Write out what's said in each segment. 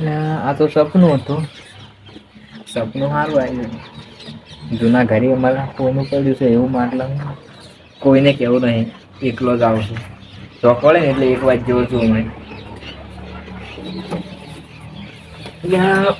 આ તો સપનું હતું. સપનું સારું આવ્યું. જૂના ઘરે અમારા ફોન પડ્યું છે એવું માટલા કોઈને કેવું નહીં એકલો જ આવશું ચોકડે ને એટલે એક વાત જેવો છું અમે યા,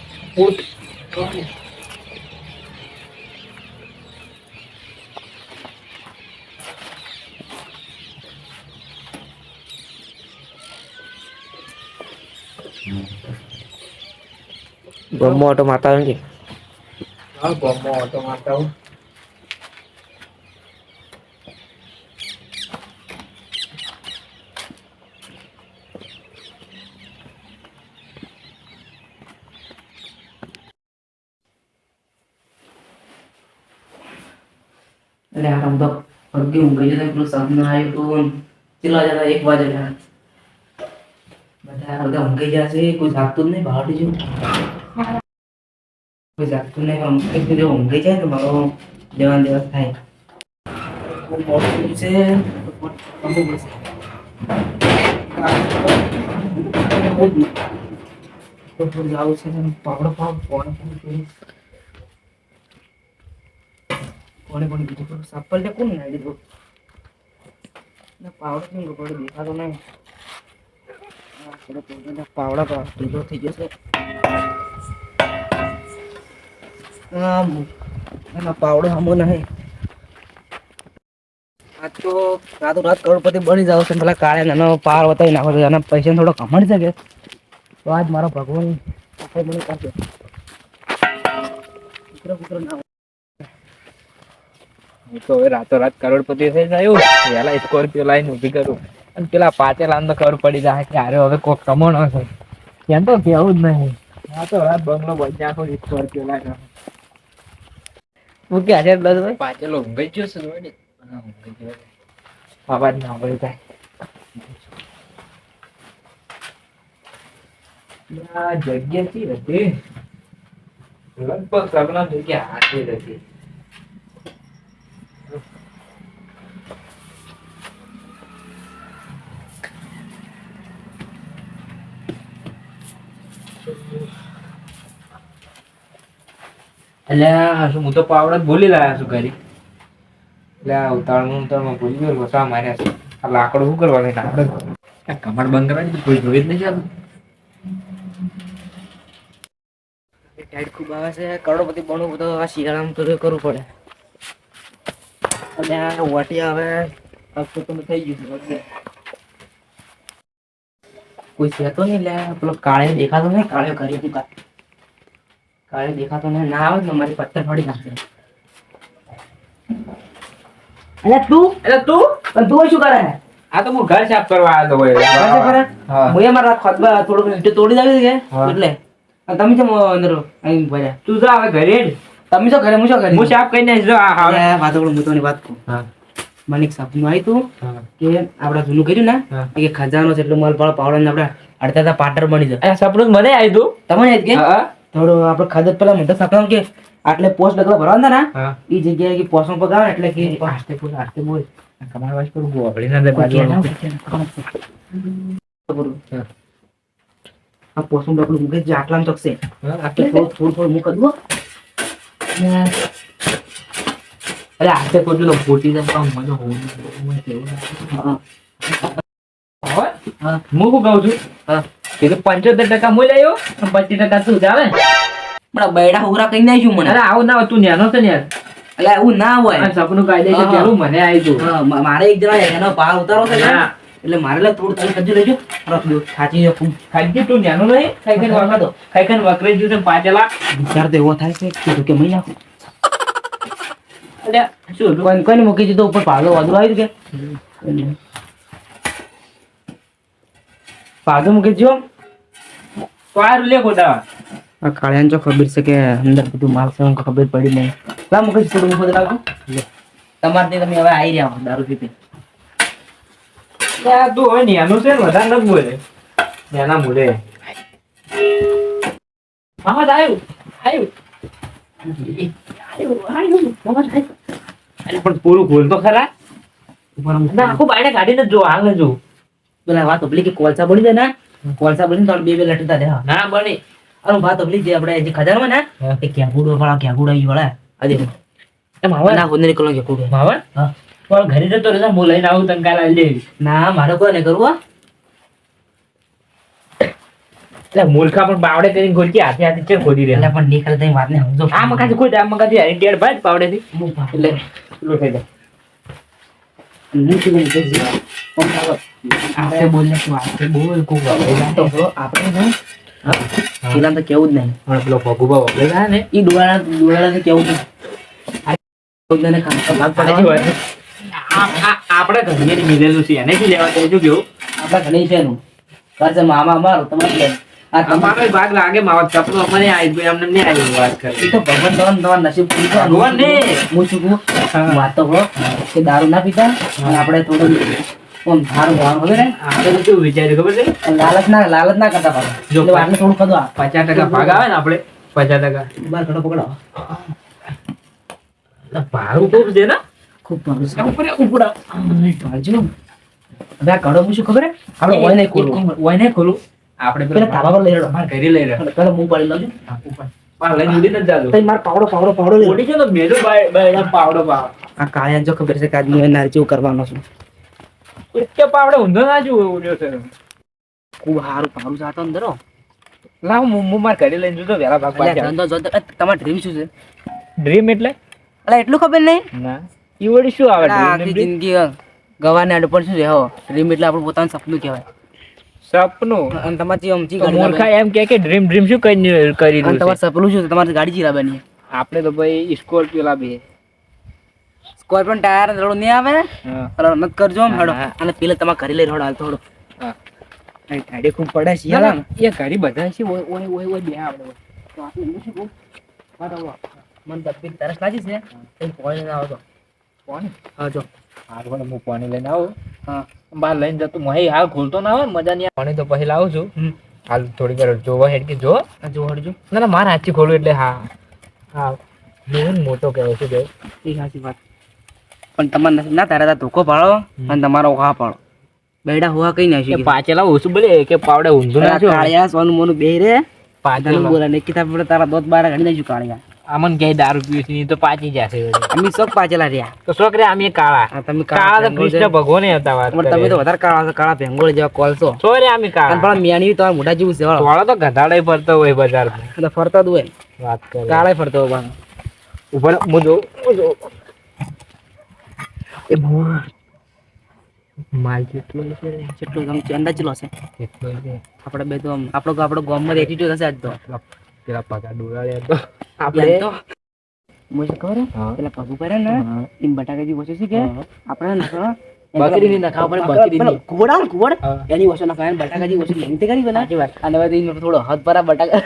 ઉઠ. ગમો ઓટો મારતા હોય ને કે? હા ગમો ઓટો મારતા હું એટલે આ તો પગે ઊંઘી જતા પેલું સપનું આવ્યું તું ચેલા જતા એક વાગે બધા બધા ઊંઘી જશે કોઈ જાગતું જ નહીં બહાર જેવું. જાગતું નહીં પણ એક જો ઊંઘી જાય તો મારો જવાન દિવસ થાય. છે જાવું છે પાવડો પાવ કોણ કોણ કોણે કોણે કીધું પેલું સપ્પલ ને કોણ નાખી દીધું ને, પાવડો કેમ ગયો દેખાતો નહીં. પાવડા પર ઢીલો થઈ જશે આમ પાવડો હમો નહીં. તો રાતો રાત કરોડપતિ બની જાવ છે પેલા કાળે નાનો પાર વતાવી નાખો છો એના પૈસા થોડો કમાડી શકે. તો આજ મારો ભગવાન મને કરશે હું તો હવે રાતો રાત કરોડપતિ થઈ જાય પેલા સ્કોર્પિયો લાઈન ઊભી કરું. અને પેલા પાચેલા તો ખબર પડી જાય કે અરે હવે કોક કમાણો છે. એમ તો કેવું જ નહીં. રાતો રાત બંગલો બની નાખો સ્કોર્પિયો લાઈન મૂકી હાજર દસ ભાઈ? પાચેલો ઊંઘી ગયો છે જોડે ઊંઘી છે. ના હોય જાય જગ્યા હતી લગભગ સગના જગ્યા હાથી હતી શું, હું તો પાવડા જ ભૂલી લાયા છું ઘરે. એટલે આ ઉતાળનું ઉતાળમાં ભૂલી ગયો, વસા માર્યા આ લાકડું શું કરવાનું આપણે આ બંધ કરવાની કોઈ જોઈ જ નહીં ચાલુ. ટાઈટ ખૂબ આવે છે, કરોડપતિ બનવું તો આ શિયાળામાં તો કરવું પડે. અને આ વાટી હફતો તો થઈ ગયું છે કોઈ છે તો નહીં લે પેલો કાળે દેખાતો નહીં કાળે કરી તું કાળે દેખાતો નહીં. ના આવે ને મારી પથ્થર ફાડી નાખશે અલ્યા તું? એટલે તું? પણ તું શું કરે? આ તો હું ઘર સાફ કરવા આવ્યો ઘર સાફ કરે? હા. મારા ખતબા થોડુંક ઈંટો તોડી દાવી કે એટલે. તમે કેમ અંદર અહીં ભર્યા. તું જા હવે ઘરે તમે તો ઘરે હું શું ઘરે. હું સાફ કરીને. જો આ હાવ. વાત હું તોની વાત કહું. હા. મને સપનું આવ્યું તું કે આપણે જૂનું કર્યું ને. કે ખજાનો છે એટલું માલ પાડો પાવડો ને આપણે અડધા પાટર બની જાય. સપનું મને આવ્યું તમને યાદ કે? થોડો આપણે ખાધો પેલા મોટા સપના કે આટલે પોસ્ટ લગવા ભરવાના ના એ જગ્યાએ કે પોસ્ટમાં પગાવે એટલે કે આસ્તે બોલ આસ્તે બોલ. આ કમાર વાસ પર ગોળડી ના દે બાજુ આ પોસ્ટમાં ડબલું મૂકે છે આટલામાં તો છે આટલે થોડું થોડું થોડું મૂકી દો અરે આસ્તે તો ફૂટી જાય તો મને હોવું હા. કહું છું? હા. તો પંચોતેર ટકા આવ્યો પચીસ ટકા શું ચાલે પણ બૈડા હોગરા કઈ નાખ્યું મને. અરે આવું ના હોય, તું નેનો છે ને એટલે એવું ના હોય. સપનું છે હા. પેલું મને આવી તું મારે એક જણા એનો ભાવ ઉતારો છે એટલે મારે લે થોડું તમે સજ્જુ લેજો. રખ દો સાચી જો ખાઈ તું નેનો નહીં. ખાઈ વાગા દો ખાઈ ખાઈને વકરાઈ ગયું પાંચ લાખ વિચાર તો એવો થાય છે કીધું કે મહી નાખું એટલે શું? કોઈ કોઈને મૂકી દીધો ઉપર પાડો વાદળો આવી કે પાછો મૂકી જો સારું લે ખોટા આ કાળિયાને જો ખબર છે કે અંદર બધું માલ છે ખબર પડી નહીં. લા મૂકી થોડું મૂકી રાખો તમારે તમે હવે આવી રહ્યા હો દારૂ પીપી આ તું હવે નેનું છે ને વધારે નથી બોલે. નેના બોલે. હા આવ્યું આવ્યું પણ પૂરું ખોલ તો ખરા. ના આખું બાયણે કાઢીને જ જો આગળ જો. પેલા વાત ઓપલી કે કોલસા બની જાય ને? કોલસા બની તો બે બે લટતા દે. ના બની. અરે વાત ઓલી જે આપણે જે ખજાનમાં ને. એ કેગુડો વાળા કેગુડો ઈ વાળા. આજે એ માવન ના હોંદરી કલો કેગુડો માવન હા. પણ ઘરે જતો રહેતા હું લઈને આવું તને કાલે લે ના મારે કોઈ નહીં કરવું. એટલે મૂર્ખા પણ બાવડે કરીને ગોલકી હાથે હાથે ચેર ખોદી એટલે પણ નીકળે તઈ વાત ને સમજો. આ મકાથી ખોદ આ મકાથી ટેડ ભાઈ હું ભાગ એટલે પેલું થઈ જાય બોલ કોક તો જો આપણે જો. પેલા તો કેવું જ નહીં. પણ પેલો ભગુબા વગેરે ને? એ ડોળા ડોળા ને કેવું નહીં આપણે ઘણીએ મિલેલું છે એને શું લેવા શું કેવું આપણા ઘણી છે એનું. મામા મારો તમારે તમારે ભાગ લાગે માવા ચપલો અમને આવી ગયો એમને નહીં આવી વાત કરી. તો ભગવાન તમારું તમારું નસીબ કરે. ભગવાન ને. હું શું કહું વાત તો કે દારૂ ના પીતા? અને આપણે થોડું ખબર હે? આપણે વિચાર્યું ખબર છે? લાલચ ના લાલચ ના કરતા પાછા. જો થોડું ખદવા પચાસ ટકા ભાગ આવે ને આપણે પચાસ ટકા. બાર ખડો પકડો. તો ખૂબ છે ને? ખૂબ ભારું છે. ઉપર ઉપડા. ભાળજો. હવે આ કડો હું શું ખબર હે? આપણે ઓય નહીં ખોલવું. ઓય નહીં ખોલું આપણે પેલા ધાબા પર લઈ રહ્યો અમારે ઘરે લઈ રહ્યો. પેલા હું પાડી લઉં માર મારા તમારું ડ્રીમ શું છે? ડ્રીમ એટલે? એટલું ખબર નહીં? વળી શું આવે જિંદગી ગવાને અડપણ શું છે ડ્રીમ એટલે આપણું પોતાનું સપનું કહેવાય. સપનું. અને તમારે જે અમથી ગાડી મૂર્ખા એમ કે કે ડ્રીમ ડ્રીમ શું કરી કરી રહ્યું તમારું સપનું શું તમારે ગાડી ચલાવવાની આપણે તો ભાઈ સ્કોર્પિયો લાવીએ. સ્કોર્પિયો ટાયર રડો નહીં આવે? હા. મત કરજો આમ હડો અને પેલા તમારે ઘરે લઈ રડો હાલ થોડો ગાડી ખૂબ પડે છે યાર. એ ઘડી બધા છે ઓય ઓય ઓય ઓય બે આપણે ઓય. તો આપણે શું કહું? હા, તો મને તકલીફ તરસ લાગી છે. તો પોણી લઈને આવો તો. હા જો. વાળો હું પાણી લઈને આવું. હા બહાર લઈને જતો. મોહી હાલ ખોલતો ના હોય મજા નહીં પાણી તો પછી લાવું છું. હાલ થોડી વાર જોવો હેડ કે જો. આ જો હડજો ના ના મારા હાથથી ખોલું એટલે હા. હા. બહુ મોટો કહેવાય છે ભાઈ એ સાચી વાત. પણ તમારે નથી ના તારા ધોકો પાડો અને તમારો ઓહા પાડો. બેડા હોવા કઈ ના પાચેલા પાછેલા ઓછું બોલે કે પાવડે ઊંધું ના શું કાળિયા સોનું મોનું બે રે. પાછળ બોલા ને કિતાબ તારા દોત બાર ઘણી નાખ્યું કાળિયા. આમન ક્યાંય દારૂ પીવું છે તો પાચી જશે અમે શોખ પાચેલા રહ્યા. તો છોકરે અમે કાળા. તમે કાળા તો કૃષ્ણ ભગવાન હતા વાત તમે તો વધારે કાળા છો કાળા ભેંગોળ જેવા કોલસો છો. રે અમે કાળા. પણ મિયાની તો મોટા જેવું છે વાળો. તો ગધાડે ફરતો હોય બજાર. એટલે ફરતો જ હોય વાત કરે. કાળા ફરતો હોય. ઉપર હું જો એ ભૂ માલ જેટલો છે ને, કેટલો અંદાજ ચલો છે. આપણે બે તો આપણો આપણો ગામમાં એટીટ્યુડ હશે આજ તો. પેલા પેલા પગા ડોળાળ્યા તો આપણે તો મુજે ખબર. પેલા પગુ પર હે ને હા. એમ બટાકાજી વચ્ચે છે કે. આપણે નખવા બકરીની નખાવા પડે, બકરીની. ઘોડા ને કુવડા કુવડ એની વસ્તુ નખાય બટાકા બટાકાજી વસ્તુ લંતે કરી વાત. અને હવે થોડો હાથ પર બટાકા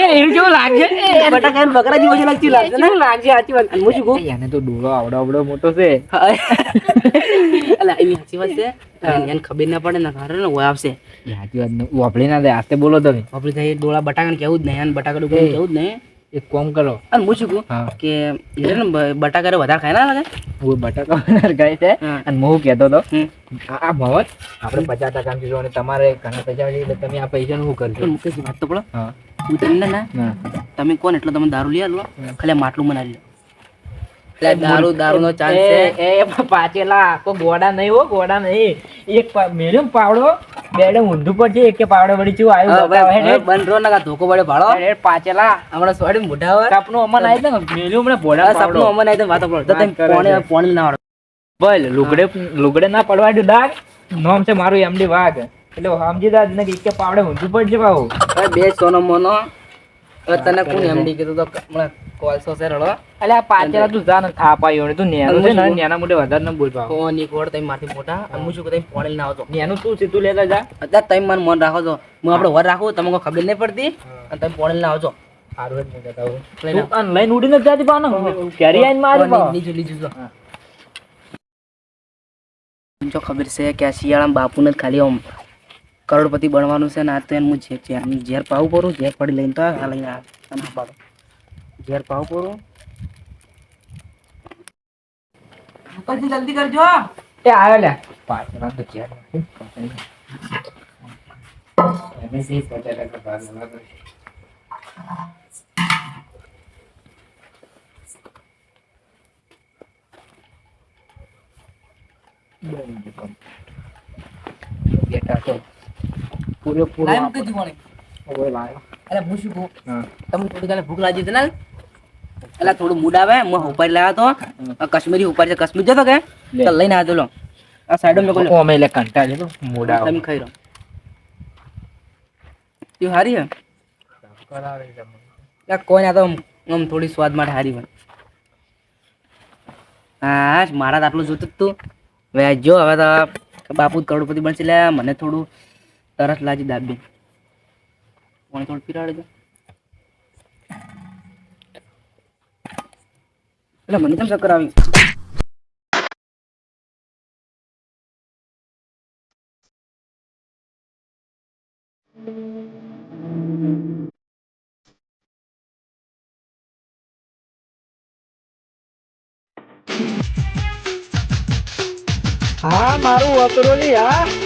એ એવું કેવું લાગે? બટાકા ને બકરાજી વસ્તુ લાગતી લાગશે ને? લાગે સાચી વાત. હું શું કહું? એને તો ડોળો આવડો આવડો મોટો છે. અલા એની સાચી વાત છે. એને ખબર ના પડે ને ઘરે ને ઓય આવશે. સાચી વાત ને વાપરી ના દે આસ્તે બોલો તમે. થાય ડોળા બટાકા કેવું જ નહીં અને બટાકા ડુંગળી કેવું જ નહીં. એક કોમ કરો. અને હું શું કહું? કે બટાકા વધારે ખાય ના લાગે? હું બટાકા વધારે ખાય છે. અને હું કહેતો હતો આ ભવન મહત આપણે પચાસ ટકા કીધું અને તમારે ઘણા પૈસા એટલે તમે આ પૈસા નું પણ કરજો મુકેશ વાત તો પડો. હા તમને ના તમે કોણ એટલે તમે દારૂ લઈ આલો? ખાલી માટલું બનાવી લો. દારૂ દારૂ નો ચાન્સ એ એ પાછેલા કોઈ ગોડા નહીં હો ગોડા નહીં. એક મેલ્યો પાવડો બેડે ઊંધું પડશે એક કે પાવડો વળી ચેવું હવે આવ્યું ભાઈ, બતાવે હવે બંધ રહો ને ધોકો પડે ભાળો. હેડ, હેડ, પાછેલા હમણાં સોડી મોઢા હોય સપનું અમન આવી ને મેલ્યું હમણાં ભોળા સપનું અમને આવી વાતો પડો. વાત તમે કરે પોણે પોણે ના લુગડે ના પડવા ડાગ નોમ છે મારું એમડી વાઘ. એટલે સમજી દા ને કે પાવડે ઊંધું પડશે હવે બે સોનો મોનો. તને કોણ એમડી કીધું તો હમણાં કોલસો છે રડો. એટલે આ પાછળ તું જા ને થાપ ને. તું નેનું છે ને નેના મોટે વધારે ન બોલ પાવ કોની કોડ તઈ માથે મોટા? અને હું શું કહું પોણેલ ના આવતો. નેનું તું સીધું લેતા જા. અત્યારે તઈ મન મન રાખો છો. હું આપણે વર રાખું તમને ખબર નહીં પડતી? અને તમે પોણેલ ના આવજો. સારું જ નહીં કહેતા હું. લઈને તું આને લઈને ઉડીને જાતી પાવ ને? ક્યારે આવીને મારી પાવ લીજું લીજું જો. ખબર છે કે શિયાળામાં બાપુને જ ખાલી આમ કરોડપતિ બનવાનું છે ને આ તો એમ છે આમ ઝેર પાવું પૂરું ઝેર પડી લઈને તો આ લઈને આ ઝેર પાવું પૂરું. પછી જલ્દી કરજો એ આવ્યો લે. પાછળ તો પૂરેપૂરું આપણે- કીધું કોણે? ઓય લાયો. અરે હું શું કહું? તમને થોડી ઘણી ભૂખ લાગી હતી ને? એટલે થોડું મૂડ આવે હું ઉપર લાવ્યો તો. કશ્મીરી ઉપર છે કશ્મીર જતો કે. તો લઈને આવ્યો લો. આ સાઈડ મેં બોલ્યો અમે એટલે કંટાળી મૂડ આવે. તમે ખાઈ રહો તું હારી હે કરાવે છે કોઈ ના તો આમ થોડી સ્વાદ માટે હારી હોય. હા મારા આટલું જોતું તું. હવે જો હવે તો બાપુ કરોડપતિ બનશે એટલે મને થોડું તરસ લાજી દાબી. મને થોડું પીરાડજો એટલે મને કેમ ચક્કર આવી? હા, મારું વાપરો હા.